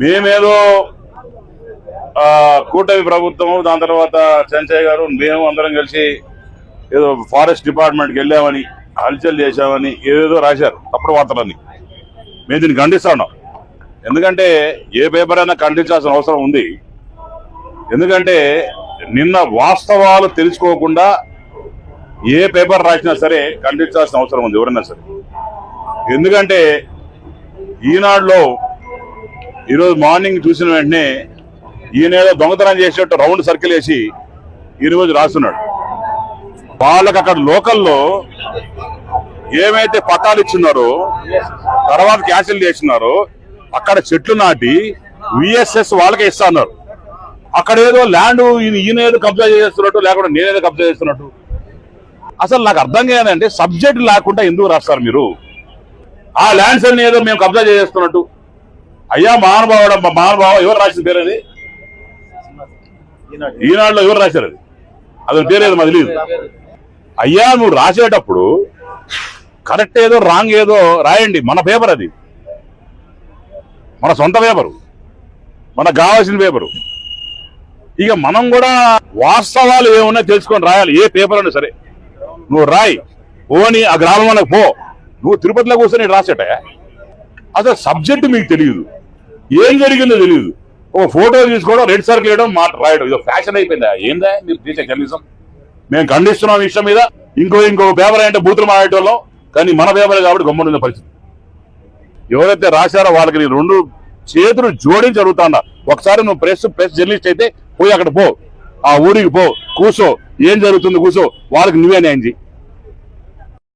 మేమేదో కూటమి ప్రభుత్వం దాని తర్వాత చెంచయ్య గారు మేము అందరం కలిసి ఏదో ఫారెస్ట్ డిపార్ట్మెంట్కి వెళ్ళామని హల్చల్ చేశామని ఏదేదో రాశారు తప్పుడు వార్తలని మేము దీన్ని ఖండిస్తా ఉన్నాం. ఎందుకంటే ఏ పేపర్ అయినా ఖండించాల్సిన అవసరం ఉంది. ఎందుకంటే నిన్న వాస్తవాలు తెలుసుకోకుండా ఏ పేపర్ రాసినా సరే ఖండించాల్సిన అవసరం ఉంది ఎవరైనా సరే. ఎందుకంటే ఈనాడులో ఈరోజు మార్నింగ్ చూసిన వెంటనే ఈయన ఏదో దొంగతనం చేసేట్టు రౌండ్ సర్కిల్ వేసి ఈరోజు రాస్తున్నాడు. వాళ్ళకి అక్కడ లోకల్లో ఏమైతే పతాలు ఇచ్చున్నారో తర్వాత క్యాన్సిల్ చేసినారో అక్కడ చెట్లు నాటి విఎస్ఎస్ వాళ్ళకే ఇస్తా అన్నారు. అక్కడ ఏదో ల్యాండ్ ఈయన ఈయన ఏదో కబ్జా చేస్తున్నట్టు లేకుండా నేనేదో కబ్జా చేస్తున్నట్టు. అసలు నాకు అర్థం కాదంటే సబ్జెక్ట్ లేకుండా ఎందుకు రాస్తారు మీరు? ఆ ల్యాండ్స్ అన్ని ఏదో మేము కబ్జా చేస్తున్నట్టు. అయ్యా మహానుభావుడు మహానుభావ ఎవరు రాసిన పేరు అది ఈనాడులో ఎవరు రాశారు అది? అతని పేరేది మాది లేదు తెలియదు అయ్యా నువ్వు రాసేటప్పుడు కరెక్ట్ ఏదో రాంగ్ ఏదో రాయండి. మన పేపర్ అది. మన సొంత పేపరు. మనకు కావాల్సిన పేపరు. ఇక మనం కూడా వాస్తవాలు ఏమున్నాయో తెలుసుకొని రాయాలి. ఏ పేపర్ అయినా సరే. నువ్వు రాయి. పోని ఆ గ్రామంలోకి పో. నువ్వు తిరుపతిలో కూర్చొని రాసేట? అసలు సబ్జెక్ట్ మీకు తెలియదు ఏం జరిగిందో తెలియదు ఒక ఫోటో తీసుకోవడం రెడ్ సర్కిల్ వేయడం మాట రాయడం. ఇది ఫ్యాషన్ అయిపోయిందా? ఏందా మీరు తీసే కనీసం మేము ఖండిస్తున్నాం ఇష్టం విషయం మీద. ఇంకో ఇంకో పేపర్ అంటే బూతులు మాడేటోళ్ళం కానీ మన పేపర్ కాబట్టి గమ్మునున్న పరిస్థితి. ఎవరైతే రాశారో వాళ్ళకి నేను రెండు చేతులు జోడించి అడుగుతాడా ఒకసారి నువ్వు ప్రెస్ ప్రెస్ జర్నలిస్ట్ అయితే పోయి అక్కడ పో. ఆ ఊరికి పో. కూసో. ఏం జరుగుతుంది? కూసో. వాళ్ళకి నువ్వే న్యాయం చేయి